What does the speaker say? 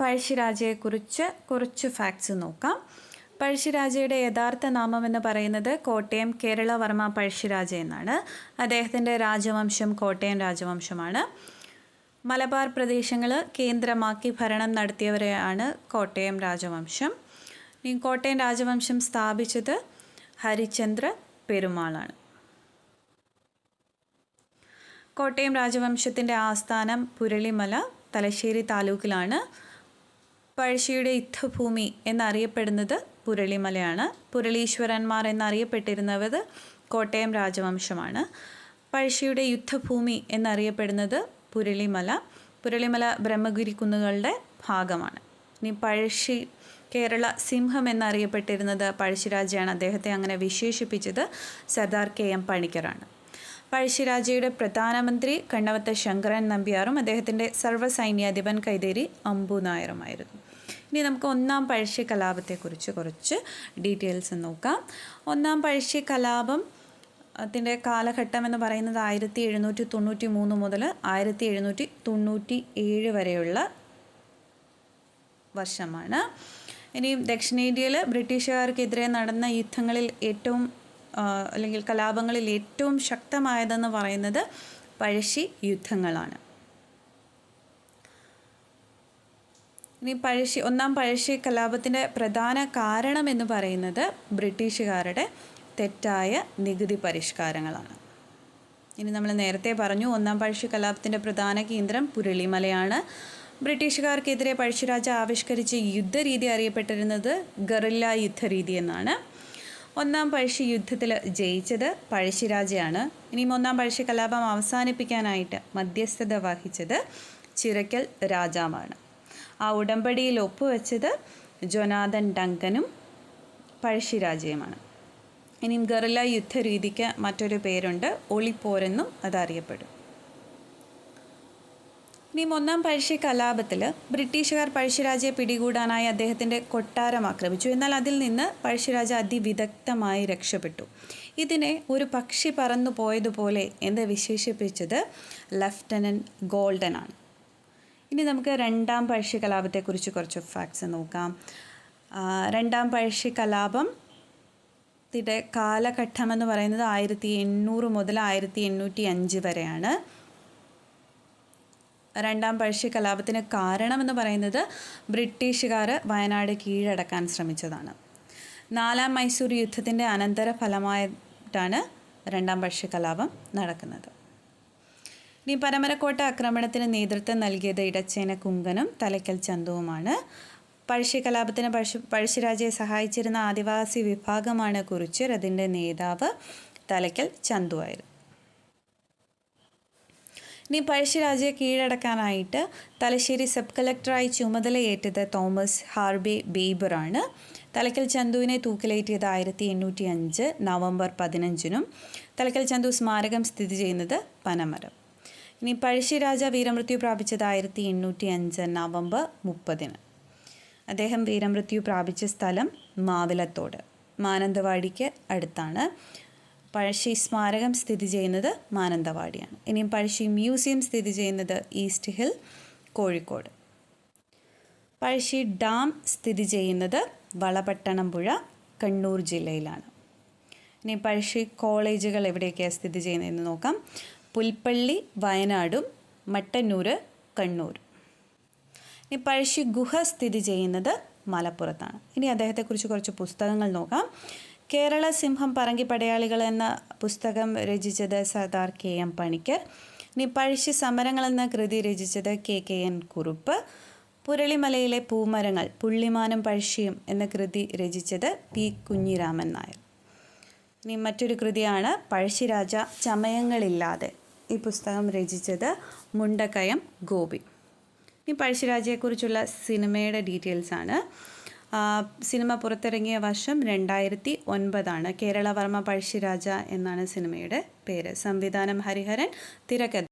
പഴശ്ശിരാജയെക്കുറിച്ച് കുറച്ച് ഫാക്ട്സ് നോക്കാം. പഴശ്ശിരാജയുടെ യഥാർത്ഥ നാമം എന്ന് പറയുന്നത് കോട്ടയം കേരളവർമ്മ പഴശ്ശിരാജ എന്നാണ്. അദ്ദേഹത്തിന്റെ രാജവംശം കോട്ടയം രാജവംശമാണ്. മലബാർ പ്രദേശങ്ങൾ കേന്ദ്രമാക്കി ഭരണം നടത്തിയവരെയാണ് കോട്ടയം രാജവംശം. ഈ കോട്ടയം രാജവംശം സ്ഥാപിച്ചത് ഹരിചന്ദ്ര പെരുമാളാണ്. കോട്ടയം രാജവംശത്തിന്റെ ആസ്ഥാനം പുരളിമല തലശ്ശേരി താലൂക്കിലാണ്. പഴശ്ശിയുടെ യുദ്ധഭൂമി എന്നറിയപ്പെടുന്നത് പുരളിമലയാണ്. പുരളീശ്വരന്മാർ എന്നറിയപ്പെട്ടിരുന്നത് കോട്ടയം രാജവംശമാണ്. പഴശ്ശിയുടെ യുദ്ധഭൂമി എന്നറിയപ്പെടുന്നത് പുരളിമല. പുരളിമല ബ്രഹ്മഗിരി കുന്നുകളുടെ ഭാഗമാണ്. ഇനി പഴശ്ശി കേരള സിംഹം എന്നറിയപ്പെട്ടിരുന്നത് പഴശ്ശിരാജയാണ് അദ്ദേഹത്തെ അങ്ങനെ വിശേഷിപ്പിച്ചത് സർദാർ കെ എം പണിക്കറാണ് പഴശ്ശിരാജയുടെ പ്രധാനമന്ത്രി കണ്ണവത്ത ശങ്കരൻ നമ്പ്യാറും അദ്ദേഹത്തിന്റെ സർവസൈന്യാധിപൻ കൈതേരി അമ്പു നായറുമായിരുന്നു ഇനി നമുക്ക് ഒന്നാം പഴശ്ശി കലാപത്തെക്കുറിച്ച് കുറച്ച് ഡീറ്റെയിൽസ് നോക്കാം. ഒന്നാം പഴശ്ശി കലാപം അതിന്റെ കാലഘട്ടം എന്ന് പറയുന്നത് ആയിരത്തി എഴുന്നൂറ്റി തൊണ്ണൂറ്റി മൂന്ന് മുതൽ ആയിരത്തി എഴുന്നൂറ്റി തൊണ്ണൂറ്റി ഏഴ് വരെയുള്ള വർഷമാണ്. ഇനി ദക്ഷിണേന്ത്യയിൽ ബ്രിട്ടീഷുകാർക്കെതിരെ നടന്ന യുദ്ധങ്ങളിൽ ഏറ്റവും അല്ലെങ്കിൽ കലാപങ്ങളിൽ ഏറ്റവും ശക്തമായതെന്ന് പറയുന്നത് പഴശ്ശി യുദ്ധങ്ങളാണ്. ഇനി പഴശ്ശി ഒന്നാം പഴശ്ശി കലാപത്തിന്റെ പ്രധാന കാരണം എന്ന് പറയുന്നത് ബ്രിട്ടീഷുകാരുടെ തെറ്റായ നികുതി പരിഷ്കാരങ്ങളാണ്. ഇനി നമ്മൾ നേരത്തെ പറഞ്ഞു ഒന്നാം പഴശ്ശി കലാപത്തിന്റെ പ്രധാന കേന്ദ്രം പുരളിമലയാണ്. ബ്രിട്ടീഷുകാർക്കെതിരെ പഴശ്ശിരാജ ആവിഷ്കരിച്ച യുദ്ധരീതി അറിയപ്പെട്ടിരുന്നത് ഗറില്ല യുദ്ധരീതി എന്നാണ്. ഒന്നാം പഴശ്ശി യുദ്ധത്തിൽ ജയിച്ചത് പഴശ്ശിരാജയാണ്. ഇനിയും ഒന്നാം പഴശ്ശി കലാപം അവസാനിപ്പിക്കാനായിട്ട് മധ്യസ്ഥത വഹിച്ചത് ചിറക്കൽ രാജാവാണ്. ആ ഉടമ്പടിയിൽ ഒപ്പുവെച്ചത് ജൊനാഥൻ ഡങ്കനും പഴശ്ശിരാജയുമാണ്. ഇനിയും ഗറില്ല യുദ്ധരീതിക്ക് മറ്റൊരു പേരുണ്ട്. ഒളിപ്പോരെന്നും അതറിയപ്പെടും. ഇനിയും ഒന്നാം പഴശ്ശി കലാപത്തിൽ ബ്രിട്ടീഷുകാർ പഴശ്ശിരാജയെ പിടികൂടാനായി അദ്ദേഹത്തിന്റെ കൊട്ടാരം ആക്രമിച്ചു. എന്നാൽ അതിൽ നിന്ന് പഴശ്ശിരാജ അതിവിദഗ്ധമായി രക്ഷപ്പെട്ടു. ഇതിനെ ഒരു പക്ഷി പറന്നു പോയതുപോലെ എന്ന് വിശേഷിപ്പിച്ചത് ലഫ്റ്റനന്റ് ഗോൾഡനാണ്. ആണ് ഇനി നമുക്ക് രണ്ടാം പഴശ്ശി കലാപത്തെക്കുറിച്ച് കുറച്ച് ഫാക്ട്സ് നോക്കാം. രണ്ടാം പഴശ്ശി കലാപം ത്തിന്റെ കാലഘട്ടം എന്ന് പറയുന്നത് ആയിരത്തി എണ്ണൂറ് മുതൽ ആയിരത്തി എണ്ണൂറ്റി അഞ്ച് വരെയാണ്. രണ്ടാം പഴശ്ശി കലാപത്തിന് കാരണമെന്ന് പറയുന്നത് ബ്രിട്ടീഷുകാർ വയനാട് കീഴടക്കാൻ ശ്രമിച്ചതാണ്. നാലാം മൈസൂർ യുദ്ധത്തിന്റെ അനന്തര ഫലമായിട്ടാണ് രണ്ടാം പഴശ്ശി കലാപം നടക്കുന്നത്. ഇനി പരമരക്കോട്ട ആക്രമണത്തിന് നേതൃത്വം നൽകിയത് ഇടച്ചേന കുങ്കനും തലയ്ക്കൽ ചന്തുവുമാണ്. പഴശ്ശി കലാപത്തിന് പഴശ്ശി പഴശ്ശിരാജയെ സഹായിച്ചിരുന്ന ആദിവാസി വിഭാഗമാണ് കുറിച്ചർ അതിന്റെ നേതാവ് തലയ്ക്കൽ ചന്തുവായിരുന്നു ഇനി പഴശ്ശിരാജയെ കീഴടക്കാനായിട്ട് തലശ്ശേരി സബ് കളക്ടറായി ചുമതലയേറ്റത് തോമസ് ഹാർബി ബേബറാണ്. തലക്കൽ ചന്തുവിനെ തൂക്കിലേറ്റിയത് ആയിരത്തി എണ്ണൂറ്റി അഞ്ച് നവംബർ പതിനഞ്ചിനും തലക്കൽ ചന്തു സ്മാരകം സ്ഥിതി ചെയ്യുന്നത് പനമരം. ഇനി പഴശ്ശിരാജ വീരമൃത്യു പ്രാപിച്ചത് ആയിരത്തി എണ്ണൂറ്റി അഞ്ച് നവംബർ മുപ്പതിന്. അദ്ദേഹം വീരമൃത്യു പ്രാപിച്ച സ്ഥലം മാവിലത്തോട്. മാനന്തവാടിക്ക് അടുത്താണ്. പഴശ്ശി സ്മാരകം സ്ഥിതി ചെയ്യുന്നത് മാനന്തവാടിയാണ്. ഇനിയും പഴശ്ശി മ്യൂസിയം സ്ഥിതി ചെയ്യുന്നത് East Hill Kozhikode. Pazhassi dam സ്ഥിതി ചെയ്യുന്നത് വളപട്ടണം പുഴ കണ്ണൂർ ജില്ലയിലാണ്. ഇനി പഴശ്ശി കോളേജുകൾ എവിടെയൊക്കെയാണ് സ്ഥിതി ചെയ്യുന്നതെന്ന് നോക്കാം. പുൽപ്പള്ളി വയനാടും മട്ടന്നൂർ കണ്ണൂർ. ഇനി പഴശ്ശി ഗുഹ സ്ഥിതി ചെയ്യുന്നത് മലപ്പുറത്താണ്. ഇനി അദ്ദേഹത്തെക്കുറിച്ച് കുറച്ച് പുസ്തകങ്ങൾ നോക്കാം. കേരള സിംഹം പറങ്കി പടയാളികൾ എന്ന പുസ്തകം രചിച്ചത് സർദാർ കെ എം പണിക്കർ. ഇനി പഴശ്ശി സമരങ്ങൾ എന്ന കൃതി രചിച്ചത് കെ കെ എൻ കുറുപ്പ്. പുരളിമലയിലെ പൂമരങ്ങൾ പുള്ളിമാനും പഴശ്ശിയും എന്ന കൃതി രചിച്ചത് പി കുഞ്ഞിരാമൻ നായർ. ഇനി മറ്റൊരു കൃതിയാണ് പഴശ്ശിരാജ ചമയങ്ങളില്ലാതെ. ഈ പുസ്തകം രചിച്ചത് മുണ്ടക്കയം ഗോപി. ഇനി പഴശ്ശിരാജയെക്കുറിച്ചുള്ള സിനിമയുടെ ഡീറ്റെയിൽസ് ആണ്. സിനിമ പുറത്തിറങ്ങിയ വർഷം രണ്ടായിരത്തി ഒൻപതാണ് കേരളവർമ്മ പഴശ്ശിരാജ എന്നാണ് സിനിമയുടെ പേര്. സംവിധാനം ഹരിഹരൻ തിരക്കഥ